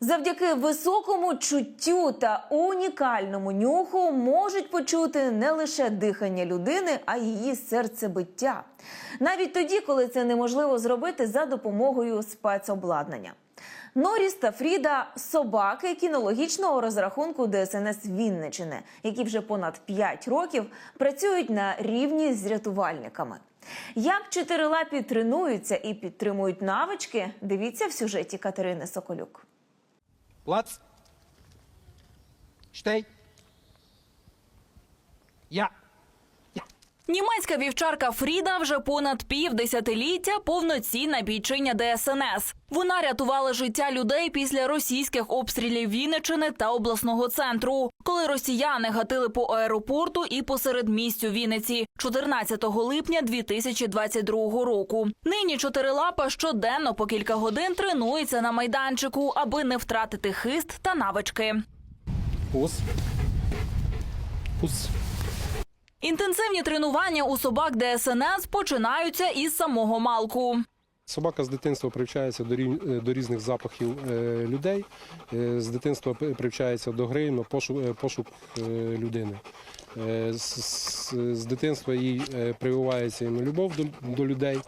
Завдяки високому чуттю та унікальному нюху можуть почути не лише дихання людини, а й її серцебиття. Навіть тоді, коли це неможливо зробити за допомогою спецобладнання. Норіс та Фріда собаки кінологічного розрахунку ДСНС Вінничини, які вже понад 5 років працюють на рівні з рятувальниками. Як чотирилапі тренуються і підтримують навички, дивіться в сюжеті Катерини Соколюк. Let's stay. Yeah. Німецька вівчарка Фріда вже понад півдесятиліття повноцінна бійчиня ДСНС. Вона рятувала життя людей після російських обстрілів Вінничини та обласного центру, коли росіяни гатили по аеропорту і посеред місцю Вінниці 14 липня 2022 року. Нині чотирилапа щоденно по кілька годин тренується на майданчику, аби не втратити хист та навички. Пус. Пус. Інтенсивні тренування у собак ДСНС починаються із самого малку. Собака з дитинства привчається до, е, до різних запахів е, людей. Е, З дитинства привчається до гри, на пошук, е, пошук е, людини. З, дитинства їй прививається любов до, людей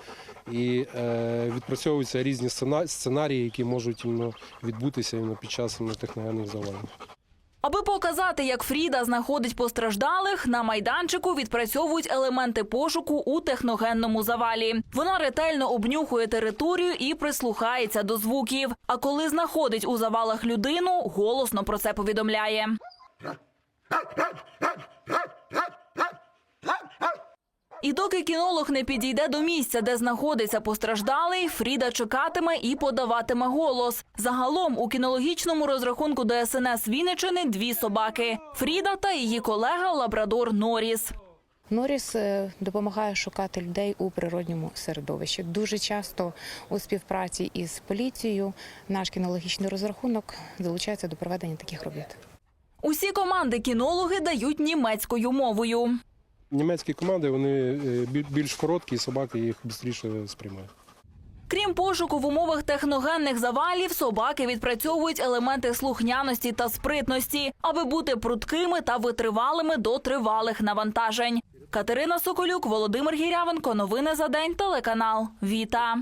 і відпрацьовуються різні сценарії, які можуть відбутися під час техногенних завалів. Аби показати, як Фріда знаходить постраждалих, на майданчику відпрацьовують елементи пошуку у техногенному завалі. Вона ретельно обнюхує територію і прислухається до звуків. А коли знаходить у завалах людину, голосно про це повідомляє. І доки кінолог не підійде до місця, де знаходиться постраждалий, Фріда чекатиме і подаватиме голос. Загалом у кінологічному розрахунку ДСНС Вінничини дві собаки: Фріда та її колега Лабрадор Норіс. Норіс е, допомагає шукати людей у природньому середовищі. Дуже часто у співпраці із поліцією наш кінологічний розрахунок залучається до проведення таких робіт. Усі команди кінологи дають німецькою мовою. Німецькі команди вони е, більш короткі, собаки їх швидше сприймають. Крім пошуку в умовах техногенних завалів, собаки відпрацьовують елементи слухняності та спритності, аби бути пруткими та витривалими до тривалих навантажень. Катерина Соколюк, Володимир Гірявенко. Новини за день. Телеканал Віта.